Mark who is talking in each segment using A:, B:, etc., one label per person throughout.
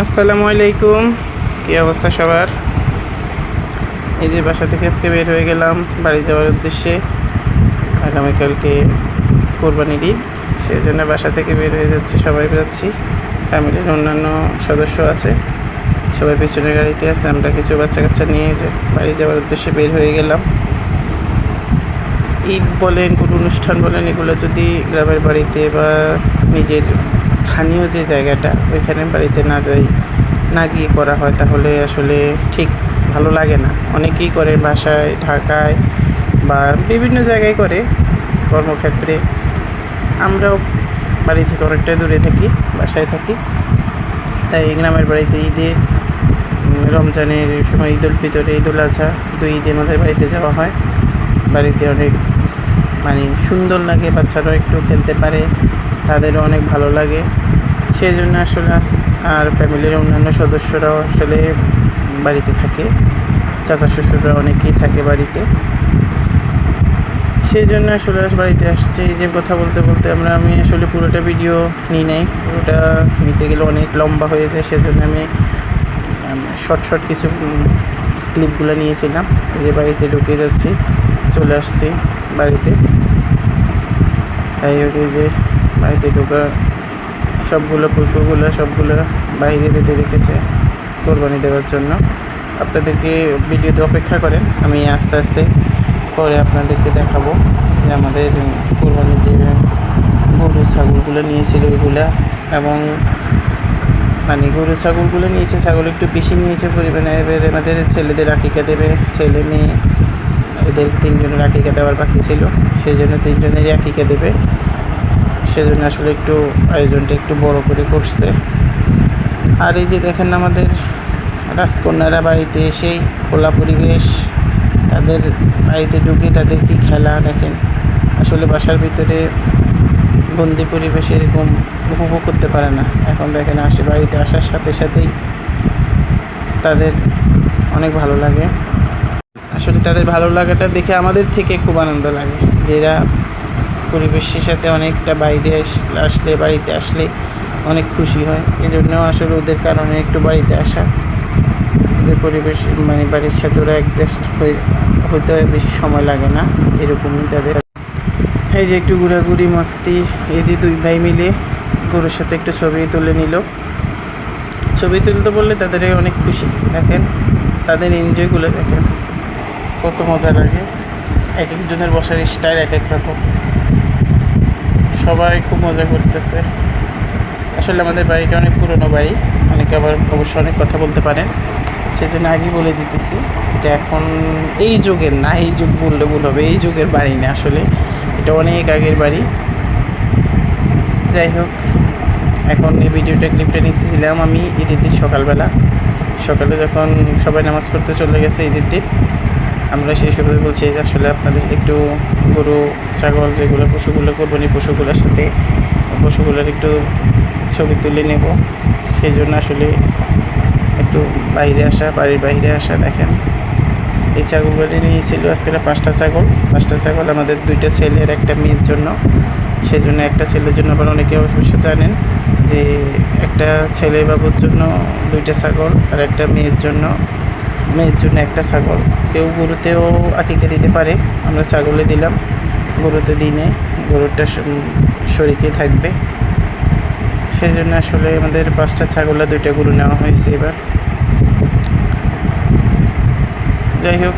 A: আসসালামু আলাইকুম। কী অবস্থা সবার? এই যে বাসা থেকে আজকে বের হয়ে গেলাম বাড়ি যাওয়ার উদ্দেশ্যে। আগামীকালকে কোরবানির ঈদ সেই জন্য বাসা থেকে বের হয়ে যাচ্ছি, সবাই যাচ্ছি। ফ্যামিলির অন্যান্য সদস্য আছে, সবাই পিছনে গাড়িতে আছে, আমরা কিছু বাচ্চা কাচ্চা নিয়ে বাড়ি যাওয়ার উদ্দেশ্যে বের হয়ে গেলাম। ঈদ বলেন, কোনো অনুষ্ঠান বলেন, এগুলো যদি গ্রামের বাড়িতে বা নিজের স্থানীয় যে জায়গাটা ওইখানে বাড়িতে না যাই, না গিয়ে করা হয়, তাহলে আসলে ঠিক ভালো লাগে না। অনেকেই করে বাসায়, ঢাকায় বা বিভিন্ন জায়গায় করে কর্মক্ষেত্রে। আমরাও বাড়ি থেকে অনেকটাই দূরে থাকি, বাসায় থাকি। তাই গ্রামের বাড়িতে ঈদে রমজানের সময় ঈদ উল ফিতরে ঈদ উল আজহা দুই ঈদে আমাদের বাড়িতে যাওয়া হয়। বাড়িতে অনেক মানে সুন্দর লাগে, বাচ্চারাও একটু খেলতে পারে, তাদেরও অনেক ভালো লাগে। সেই জন্য আসলে আস- আর ফ্যামিলির অন্যান্য সদস্যরাও আসলে বাড়িতে থাকে, চাচা শ্বশুররা অনেকেই থাকে বাড়িতে। সেই জন্য আসলে বাড়িতে আসছে, এই যে কথা বলতে বলতে আমরা, আমি আসলে পুরোটা ভিডিও নিই নাই, পুরোটা নিতে গেলে অনেক লম্বা হয়ে যায়, সেজন্য আমি শর্ট শর্ট কিছু ক্লিপগুলো নিয়েছিলাম, এই যে বাড়িতে ঢুকে যাচ্ছি। চলে আসছি বাড়িতে। এই যে বাড়িতে ঢোকা, সবগুলো পশুগুলো সবগুলো বাইরে বেঁধে রেখেছে কোরবানি দেওয়ার জন্য। আপনাদেরকে ভিডিওতে অপেক্ষা করেন, আমি আস্তে আস্তে পরে আপনাদেরকে দেখাবো যে আমাদের কোরবানির যে গরু, ছাগলগুলো নিয়েছিল ওইগুলা এবং মানে গরু, ছাগলগুলো নিয়েছে, ছাগল একটু বেশি নিয়েছে পরিমাণে। এবার আমাদের ছেলেদের আকিকা দেবে, ছেলে মেয়ে এদের তিনজনের আকিকা দেওয়ার বাকি ছিল। সেই জন্য তিনজনেরই আকিকা দেবে। সেজন্য আসলে একটু আয়োজনটা একটু বড় করে করছে। আর এই যে দেখেন আমাদের রাজকন্যারা বাড়িতে এসেই খোলা পরিবেশ, তাদের বাড়িতে ঢুকে তাদের কি খেলা দেখেন। আসলে বাসার ভিতরে বন্দি পরিবেশ এরকম উপভোগ করতে পারে না। এখন দেখেন আসে বাড়িতে আসার সাথে সাথেই তাদের অনেক ভালো লাগে। আসলে তাদের ভালো লাগাটা দেখে আমাদের থেকে খুব আনন্দ লাগে। যে এরা পরিবেশের সাথে অনেকটা বাইরে আস- আসলে, বাড়িতে আসলে অনেক খুশি হয়। এই জন্য আসলে ওদের কারণে একটু বাড়িতে আসা। ওদের পরিবেশ মানে বাড়ির সাথে ওরা অ্যাডজাস্ট হয়ে হয় বেশি সময় লাগে না। এরকমই তাদের এই যে একটু ঘোরাঘুরি, মস্তি যে দুই ভাই মিলে গরুর সাথে একটু ছবি তুলে নিল। ছবি তুলতে বললে তাদের অনেক খুশি। দেখেন, তাদের এনজয়গুলো দেখেন। কত মজা লাগে। এক একজনের বসার স্টাইল এক এক রকম। সবাই খুব মজা করতেছে। আসলে আমাদের বাড়িটা অনেক পুরনো বাড়ি। অনেকে আবার অবশ্য অনেক কথা বলতে পারেন। সেজন্য আগেই বলে দিতেছি এটা এখন এই যুগের না, এই যুগ বললে ভুল হবে। এই যুগের বাড়ি না আসলে। এটা অনেক আগের বাড়ি। যাই হোক, এখন এই ভিডিওটা ক্লিপটা নিতেছিলাম আমি ঈদের দিন সকালবেলা। সকালে যখন সবাই নামাজ পড়তে চলে গেছে ঈদের দিন আমরা সেই সময় বলছি যে আসলে আপনাদের একটু গরু, ছাগল যেগুলো পশুগুলো কোরবানি পশুগুলোর সাথে পশুগুলোর একটু ছবি তুলে নেব। সেই জন্য আসলে একটু বাইরে আসা, বাড়ির বাইরে আসা দেখেন। এই ছাগলগুলি নিয়েছিল আজকে পাঁচটা ছাগল। পাঁচটা ছাগল আমাদের দুইটা ছেলের একটা মেয়ের জন্য। সেই জন্য একটা ছেলের জন্য আবার অনেকে অবশ্য জানেন যে একটা ছেলে বাবুর জন্য দুইটা ছাগল আর একটা মেয়ের জন্য। মেয়ের জন্য একটা ছাগল। কেউ গরুতেও আটিকে দিতে পারে। আমরা ছাগলে দিলাম। গরুতে দিই নেই। গরুটা শ- শরীকে থাকবে। সেই জন্য আসলে আমাদের পাঁচটা ছাগল দুইটা গরু নেওয়া হয়েছে এবার। যাই হোক,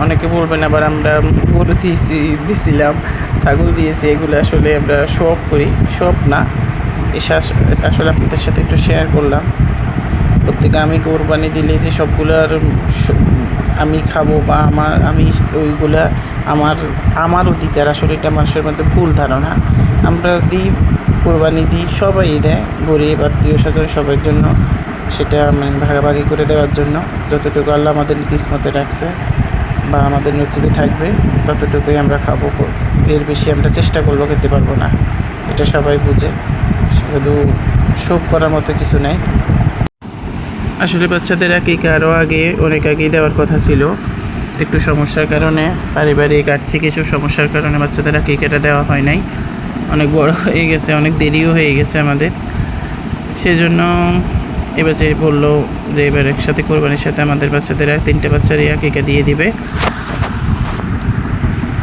A: অনেকে বলবেন আবার আমরা গরু দিয়েছি, দিছিলাম, ছাগল দিয়েছি, এগুলো আসলে আমরা শপ করি। শপ না। এসে আস- আসলে আপনাদের সাথে একটু শেয়ার করলাম। প্রত্যেকে আমি কোরবানি দিলে যে সবগুলো আর আমি খাব বা আমার, আমি ওইগুলা আমার আমার অধিকার। আসলে এটা মানুষের মধ্যে ভুল ধারণা। আমরা দিই, কোরবানি দিই সবাই দেয়, গরিব, আত্মীয় স্বজন সবার জন্য। সেটা মানে ভাগাভাগি করে দেওয়ার জন্য। যতটুকু আল্লাহ আমাদের কিসমতে রাখছে বা আমাদের নসিবে থাকবে, ততটুকুই আমরা খাব। এর বেশি আমরা চেষ্টা করব খেতে পারব না। এটা সবাই বুঝে। শুধু শোক করার মতো কিছু নেই। আসলে বাচ্চাদের আকিকা আরও আগে অনেক আগেই দেওয়ার কথা ছিল। একটু সমস্যার কারণে, পারিবারিক আর্থিক এসব সমস্যার কারণে বাচ্চাদের আকিকাটা দেওয়া হয় নাই। অনেক বড় হয়ে গেছে, অনেক দেরিও হয়ে গেছে আমাদের। সেজন্য এবার যে বলল যে এবার একসাথে কোরবানির সাথে আমাদের বাচ্চাদের তিনটে বাচ্চারই আকিকা দিয়ে দিবে।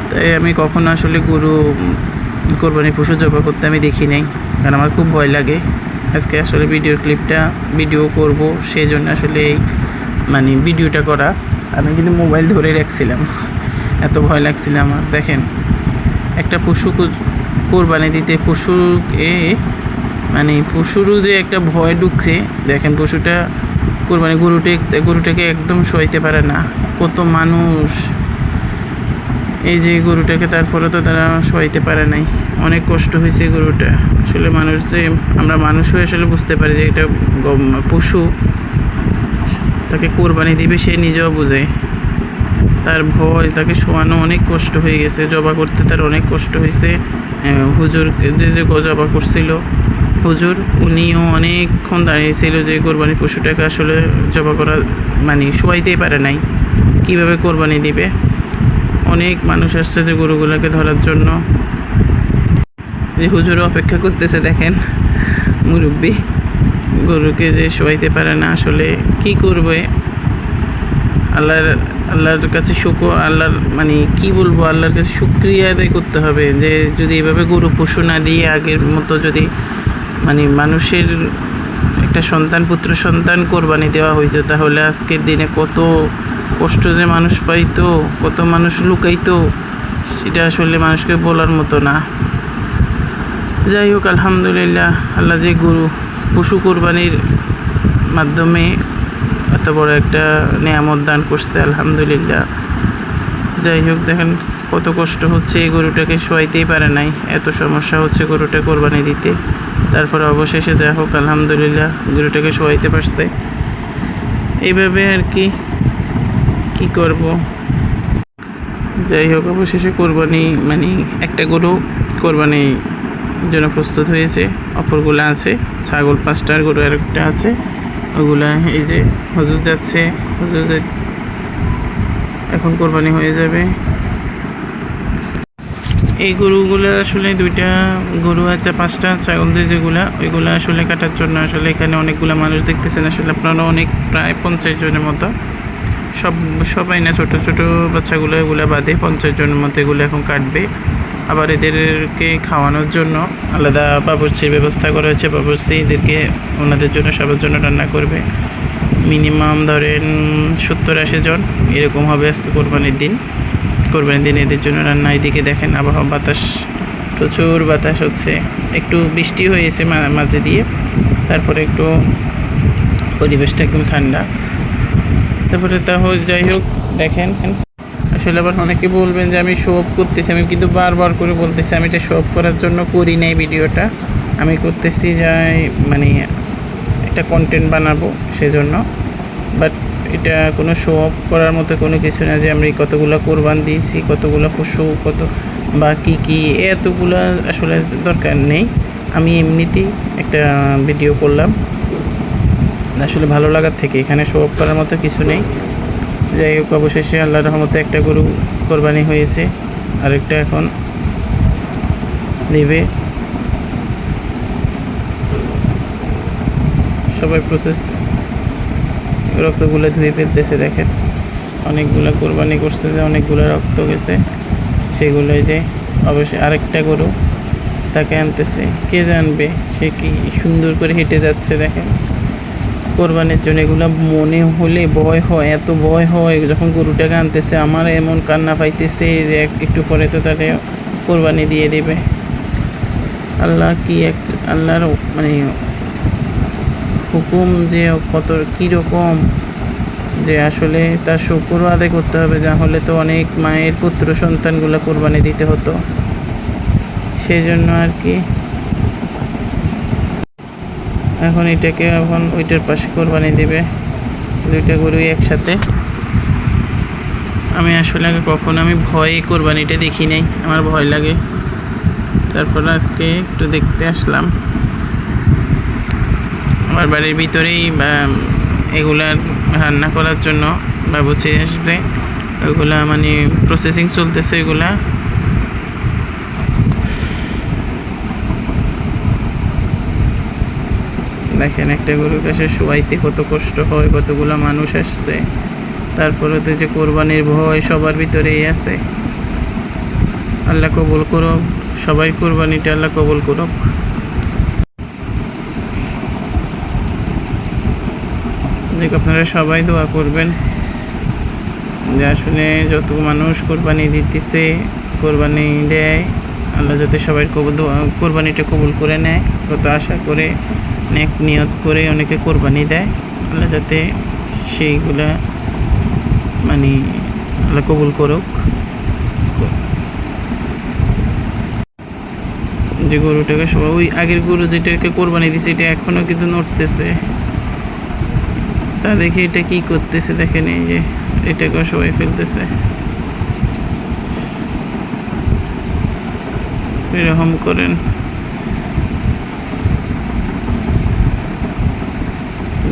A: তাই আমি কখনো আসলে গরু কোরবানি পশু জবা করতে আমি দেখি নাই, কারণ আমার খুব ভয় লাগে। আজকে আসলে ভিডিও ক্লিপটা ভিডিও করব সেই জন্য আসলে এই মানে ভিডিওটা করা। আমি কিন্তু মোবাইল ধরে রাখছিলাম। এত ভয় লাগছিল আমার। দেখেন, একটা পশু কোরবানি দিতে পশু এ মানে পশুরও যে একটা ভয় ঢুকছে, দেখেন পশুটা কোরবানি গরুটে, গরুটাকে একদম সইতে পারে না। কত মানুষ এই যে গরুটাকে তারপরে তো তারা সইতে পারে নাই। অনেক কষ্ট হয়েছে গরুটা। আসলে মানুষ যে, আমরা মানুষ হয়ে আসলে বুঝতে পারি যে এটা পশু। তাকে কোরবানি দিবে সে নিজেও বোঝে। তার ভয়, তাকে শোয়ানো অনেক কষ্ট হয়ে গেছে। জবা করতে তার অনেক কষ্ট হয়েছে। হুজুর যে যে জবা করছিল, হুজুর উনিও অনেকক্ষণ দাঁড়িয়েছিল যে কোরবানি পশুটাকে আসলে জবা করা মানে শোয়াইতেই পারে নাই। কীভাবে কোরবানি দিবে? অনেক মানুষ আসছে যে গরুগুলোকে ধরার জন্য। যে হুজুর অপেক্ষা করতেছে, দেখেন মুরব্বী। গরুকে যে শোয়াইতে পারে না, আসলে কি করবে? আল্লাহর আল্লাহর কাছে শুকর, আল্লাহর মানে কি বলব, আল্লাহর কাছে শুক্রিয়া আদায় করতে হবে যে যদি এভাবে গরু পশু না দিয়ে আগের মতো যদি মানে মানুষের একটা সন্তান, পুত্র সন্তান কোরবানি দেওয়া হইতো। তাহলে আজকের দিনে কত কষ্ট যে মানুষ পাইতো, কত মানুষ লুকাইতো, সেটা আসলে মানুষকে বলার মতো না। যাই হোক, আলহামদুলিল্লাহ, আল্লাহ যে গরু, পশু কোরবানির মাধ্যমে এত বড় একটা নিয়ামত দান করছে, আলহামদুলিল্লাহ। যাই হোক, দেখেন কত কষ্ট হচ্ছে এই গরুটাকে শোয়াইতেই পারে নাই। এত সমস্যা হচ্ছে গরুটা কোরবানি দিতে। তারপর অবশেষে যা হোক, আলহামদুলিল্লাহ, গরুটাকে শোয়াইতে পারছে। এইভাবে আর কি কি করব? যাই হোক, অবশেষে কোরবানি মানে একটা গরু কোরবানি জন্য প্রস্তুত হয়েছে। অপরগুলো আছে, ছাগল পাঁচটার গরু আর একটা আছে। ওগুলা এই যে হজুর যাচ্ছে, হজুর এখন কোরবানি হয়ে যাবে। এই গরুগুলো আসলে দুইটা গরু, একটা পাঁচটা, ছাগল যে যেগুলা, ওইগুলো আসলে কাটার জন্য আসলে এখানে অনেকগুলো মানুষ দেখতেছেন। আসলে আপনারা অনেক, প্রায় পঞ্চাশ জনের মতো। সব, সবাই না ছোটো ছোটো বাচ্চাগুলো এগুলো বাদে পঞ্চাশ জনের মতো এগুলো এখন কাটবে। আবার এদেরকে খাওয়ানোর জন্য আলাদা বাবুর্চির ব্যবস্থা করা হয়েছে। বাবুর্চি এদেরকে ওনাদের জন্য, সবার জন্য রান্না করবে। মিনিমাম ধরেন সত্তর আশি জন। এরকম হবে আজকে কোরবানির দিন। কোরবানির দিন এদের জন্য রান্না এদিকে দেখেন আবহাওয়া বাতাস, প্রচুর বাতাস হচ্ছে। একটু বৃষ্টি হয়েছে মাঝে দিয়ে, তারপরে একটু পরিবেশটা একদম ঠান্ডা। তারপরে তা হোক, যাই হোক, দেখেন। আসলে আবার অনেকে বলবেন যে আমি শো অফ করতেছি, আমি কিন্তু বারবার করে বলতেছি, আমি এটা শো অফ করার জন্য করি নাই ভিডিওটা। আমি করতেছি যাই মানে একটা কন্টেন্ট বানাবো সেজন্য। বাট এটা কোনো শো অফ করার মতো কোনো কিছু না যে আমি কতগুলো কোরবান দিয়েছি, কতগুলো পশু কত বা কী কী, এতগুলো আসলে দরকার নেই। আমি এমনিতেই একটা ভিডিও করলাম। আসলে ভালো লাগার থেকে এখানে শো অফ করার মতো কিছু নেই। যাই হোক, অবশেষে আল্লাহ রহমতে একটা গরু কোরবানি হয়েছে। আরেকটা এখন দেবে সবাই প্রসেস রক্তগুলো ধুয়ে ফেলতেছে, দেখেন। অনেকগুলো কোরবানি করছে যে, অনেকগুলো রক্ত গেছে। সেগুলোই যে, অবশ্যই আরেকটা গরু তাকে আনতেছে। কে জানবে সে কি সুন্দর করে হেঁটে যাচ্ছে, দেখেন। কোরবানির জন্য এগুলো মনে হলে ভয় হয়, এত ভয় হয় যখন গরুটাকে আনতেছে। আমার এমন কান্না পাইতেছে যে, এক- একটু পরে তো তাকে কোরবানি দিয়ে দেবে। আল্লাহ কি এক আল্লাহর মানে হুকুম যে কত কীরকম, যে আসলে তার শুকুরও আদায় করতে হবে, যা হলে তো অনেক মায়ের পুত্র সন্তানগুলো কোরবানি দিতে হতো। সেই জন্য আর কি। এখন এটাকে এখন ওইটার পাশে কোরবানি দেবে। দুইটা গরুই একসাথে। আমি আসলে আগে কখনো আমি ভয়ে কোরবানিটা দেখি নাই, আমার ভয় লাগে। তারপর আজকে একটু দেখতে আসলাম। আমার বাড়ির ভিতরেই এগুলার রান্না করার জন্য বাবুচি আসবে। ওইগুলা মানে প্রসেসিং চলতেছে এগুলা। দেখেন, একটা গরুর কাছে শোয়াইতে কত কষ্ট হয়, কতগুলো মানুষ আসছে। তারপরে তো যে কোরবানির ভয় সবার ভিতরেই আছে। আল্লাহ কবুল করুক, সবাই কোরবানিটা আল্লাহ কবুল করুক। দেখ, আপনারা সবাই দোয়া করবেন। যে আসলে যত মানুষ কোরবানি দিতেছে, কোরবানি দেয়, আল্লাহ যাতে সবাই কবুল কোরবানিটা কবুল করে নেয়। কত আশা করে, নেক নিয়ত করে অনেকে কোরবানি দেয়। আল্লাহ যাতে সেইগুলা মানে আল্লাহ কবুল করুক। যে গরুটাকে সবাই, ওই আগের গরু যেটাকে কোরবানি দিছে, এটা এখনও কিন্তু নড়তেছে। তা দেখি এটা কি করতেছে, দেখেন এই যে এটাকে সবাই ফেলতেছে। এরকম করেন।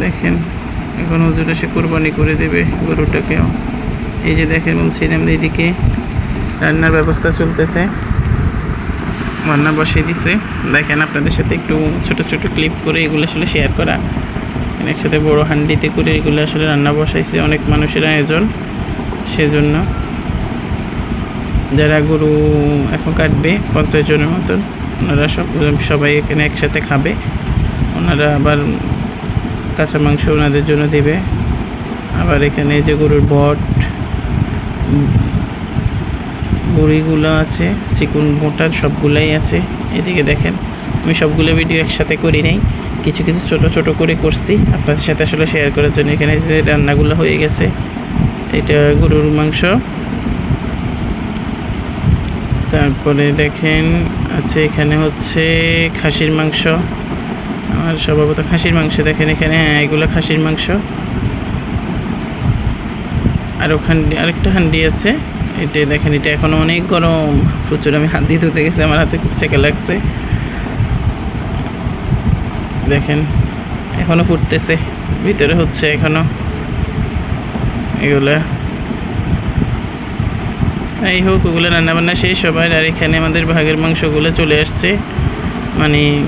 A: দেখেন, এখন হুজুর এসে কোরবানি করে দেবে গরুটাকেও এই যে দেখেন বলছিলাম এইদিকে রান্নার ব্যবস্থা চলতেছে। রান্না বসিয়ে দিছে। দেখেন আপনাদের সাথে একটু ছোট ছোট ক্লিপ করে এগুলো আসলে শেয়ার করা। এখানে একসাথে বড় হান্ডিতে করে এগুলো আসলে রান্না বসাইছে অনেক মানুষের আয়োজন সেজন্য। যারা গরু এখন কাটবে, পঞ্চাশ জনের মতন, ওনারা সব, সবাই এখানে একসাথে খাবে। ওনারা আবার কাঁচা মাংস ওনাদের জন্য দেবে। আবার এখানে যে গরুর বট, বড়িগুলো আছে, চিকুন মোটার সবগুলাই আছে। এদিকে দেখেন আমি সবগুলো ভিডিও একসাথে করি নাই। কিছু কিছু ছোট ছোট করে করছি। আপনাদের সাথে আসলে শেয়ার করার জন্য এখানে যে রান্নাগুলো হয়ে গেছে, এটা গরুর মাংস। তারপরে দেখেন, আছে এখানে হচ্ছে খাসির মাংস। আর স্বভাবত খাসির মাংস, দেখেন এখানে হ্যাঁ এগুলো খাসির মাংস। আর ওখান আরেকটা হান্ডি আছে। এটা দেখেন, এটা এখনও অনেক গরম। প্রচুর আমি হাত দিয়ে ধুতে গেছি, আমার হাতে খুব সেকা লাগছে। দেখেন, এখনও ফুটতেছে। ভিতরে হচ্ছে এখনও। এগুলা। এই হোক, ওগুলো রান্নাবান্না শেষ সবার আর এখানে আমাদের ভাগের মাংসগুলো চলে আসছে। মানে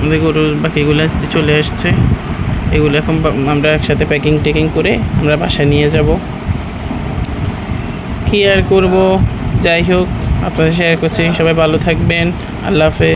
A: আমাদের গরুর বাকিগুলো চলে আসছে। এগুলো এখন আমরা একসাথে প্যাকিং টেকিং করে আমরা বাসায় নিয়ে যাব। কি আর করব? যাই হোক, আপনাদের শেয়ার করছি। সবাই ভালো থাকবেন। আল্লাহ হাফেজ।